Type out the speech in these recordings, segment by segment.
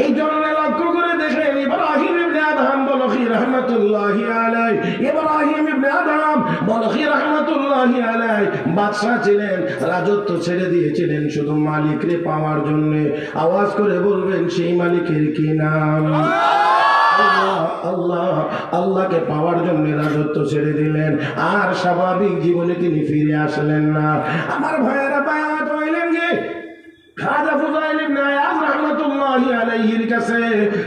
এই জন্য লক্ষ্য করে দেখেন ইব্রাহিম ইবনে আদম বলখি রহমতুল্লাহি আলাই ইব্রাহিম ইবনে আদম বলখি রহমতুল্লাহি আলাই বাদশা ছিলেন, রাজত্ব ছেড়ে দিয়েছিলেন শুধু মালিকরে পাওয়ার জন্য। আওয়াজ করে বলবেন, সেই মালিকের কি নাম? আল্লাহ আল্লাহ, আল্লাহকে পাওয়ার জন্য রাজত্ব ছেড়ে দিলেন। আর স্বাভাবিক জীবনে তিনি ফিরে আসলেন না। আমার ভাইয়েরা বায়াত হইলেন যে খাজা ফুজাইল ইবনে আলাইহির কাছে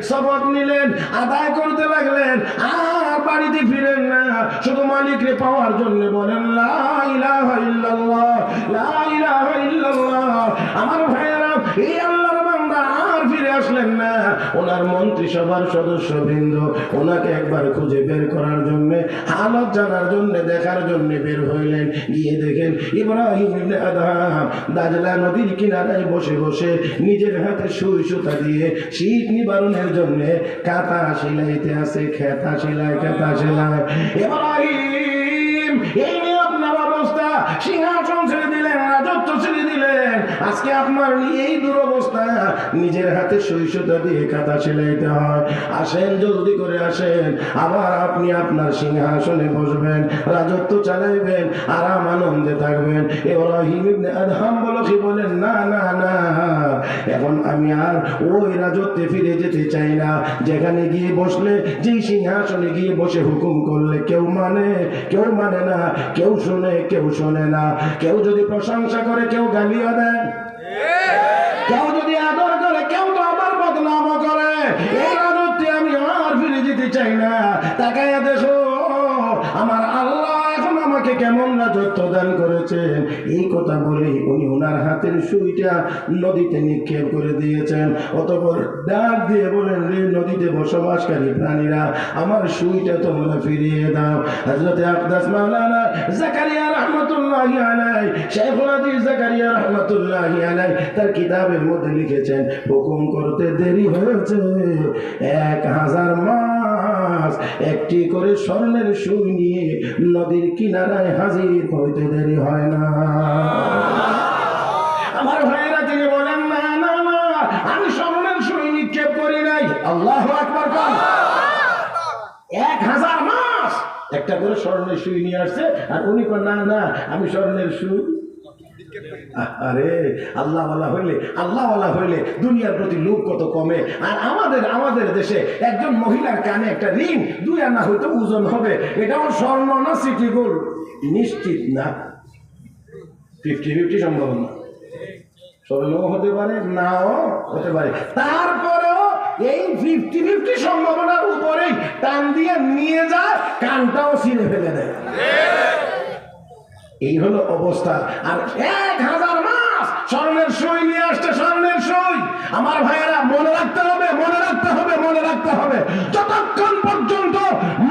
শপথ নিলেন, আদায় করতে লাগলেন, আর বাড়িতে ফিরেন না। শুধু মালিককে পাওয়ার জন্য বলেন, লা ইলাহা ইল্লাল্লাহ, লা ইলাহা ইল্লাল্লাহ। আমার ভাইয়েরা, এই আল্লাহর বান্দা আর ফিরে আসলেন না ওনার মন্ত্রিসভার সদস্য বৃন্দ ওনাকে একবার খুঁজে বের করার জন্য, হালত জানার জন্য, দেখার জন্য বের হইলেন। গিয়ে দেখেন ইব্রাহিম দাজলা নদীর কিনারায় বসে বসে নিজের হাতে সুই সুতা দিয়ে শীত নিবারণের জন্য কাতা সেলাইতে আছে, খেতা সেলাই খেতা সেলাই। ইব্রাহিম আজকে আপনার এই দুরবস্থা? নিজের হাতে সৈশতা দিয়ে কাঁথা সেলাইতে হয়। আসেন, জলদি করে আসেন। আবার আপনি আপনার সিংহাসনে বসবেন, রাজত্ব চালাইবেন, আরাম আনন্দে থাকবেন। ইবনে আদহাম বলো কি বলেন, না না না। এখন আমি আর ওই রাজত্বে ফিরে যেতে চাই না। যেখানে গিয়ে বসলে, যেই সিংহাসনে গিয়ে বসে হুকুম করলে কেউ মানে কেউ মানে না। কেউ শুনে, কেউ শোনে না। কেউ যদি প্রশংসা করে, কেউ গালিও দেয়। কেউ যদি আদর করে, কেউ তো আমার বদনামও করে। এই আদরটি আমি আর ফিরে যেতে চাই না। তাকাইয়া দেখো, আমার আল্লাহ আমাকে কেমন রাজত্ব দান করেছেন? এই কথা বলে উনি ওনার হাতের সুইটা নদীতে নিক্ষেপ করে দিয়েছেন। অতপর ডাক দিয়ে বলেন, রে নদীতে বসবাসকারী প্রাণীরা, আমার সুইটা তোমরা ফিরিয়ে দাও। হযরত আকদাস মাওলানা জাকারিয়া রাহমাতুল্লাহি আলাইহি শেখুল জাকারিয়া রাহমাতুল্লাহি আলাইহি তার কিতাবের মধ্যে লিখেছেন, হুকুম করতে দেরি হয়েছে। এক হাজার মাস একটি করে স্বর্ণের সুই নিয়ে নদীর কিনারায় হাজির হইতে দেরি হয় না। আমার ভাইয়েরা, তিনি বলেন, না না না, আমি স্বর্ণের সুই নিক্ষেপ করি নাই। আল্লাহ আকবার কর এক হাজার মাস একটা করে স্বর্ণের সুই নিয়ে আসছে, আর উনি কন, না না, আমি স্বর্ণের সুই আরে আল্লাহ আল্লাহ হইলে আল্লাহ আল্লাহ হইলে দুনিয়ার প্রতি কত কমে? আর আমাদের আমাদের দেশে একজন মহিলার কানে একটা দুই আনা হয়তো ওজন হবে। এটাও স্বর্ণ না সিটি গোল্ড? নিশ্চিত না। ফিফটি ফিফটি হতে পারে, নাও হতে পারে। তারপরেও এই ফিফটি ফিফটি সম্ভাবনার উপরেই টান দিয়ে নিয়ে যায়, কানটাও ছিঁড়ে ফেলে দেয়। এই হলো অবস্থা। আর এক হাজার মাস স্বর্ণের সই নিয়ে আসছে স্বর্ণের সই। আমার ভাইয়েরা, মনে রাখতে হবে, মনে রাখতে হবে, মনে রাখতে হবে। যতক্ষণ পর্যন্ত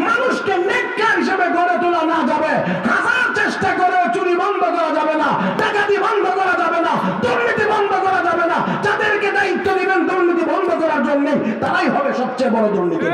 মানুষকে নেককার হিসেবে গড়ে তোলা না যাবে, হাজার চেষ্টা করে চুরি বন্ধ করা যাবে না, ডাকাতি বন্ধ করা যাবে না, দুর্নীতি বন্ধ করা যাবে না, যাদেরকে দায়িত্ব দিবেন দুর্নীতি বন্ধ করার জন্য তারাই হবে সবচেয়ে বড় দুর্নীতি